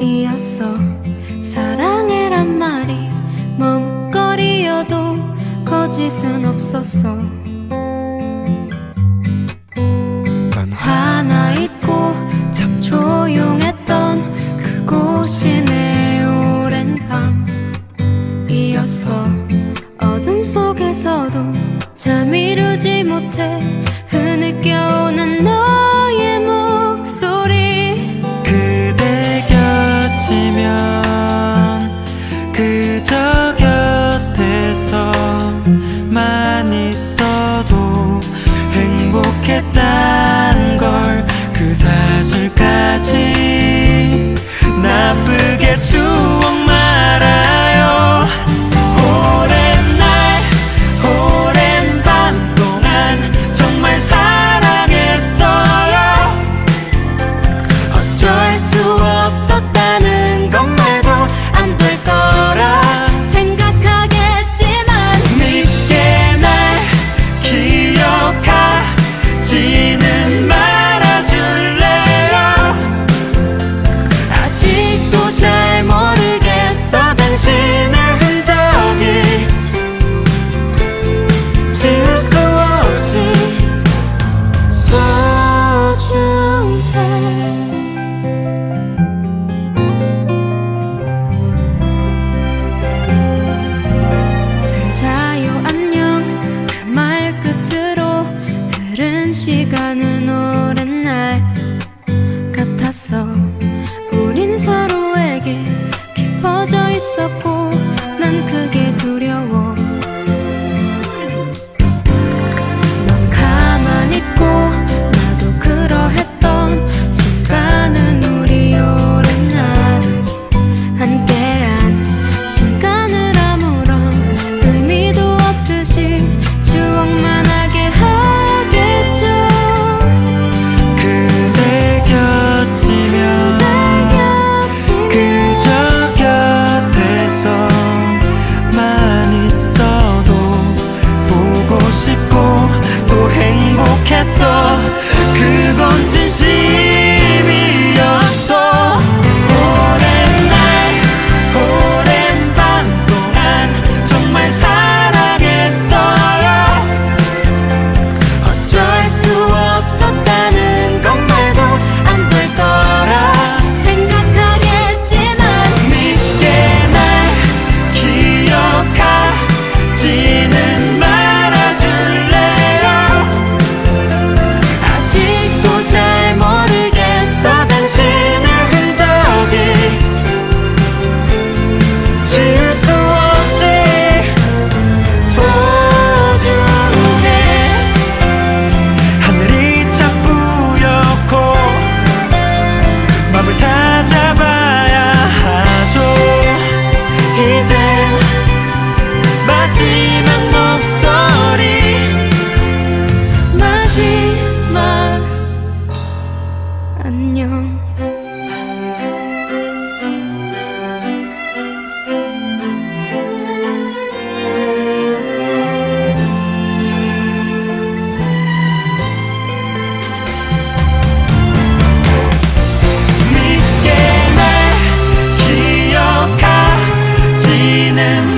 이었어. 사랑해란 말이 머뭇거리여도 거짓은 없었어. 난 화나 있고 참 조용했던 그곳이 내 오랜 밤이었어. 어둠 속에서도 잠 이루지 못해 흐느껴오는 너 시간은 오랜 날 같았어. 우린 서로에게 깊어져 있었고 난 그게 beginning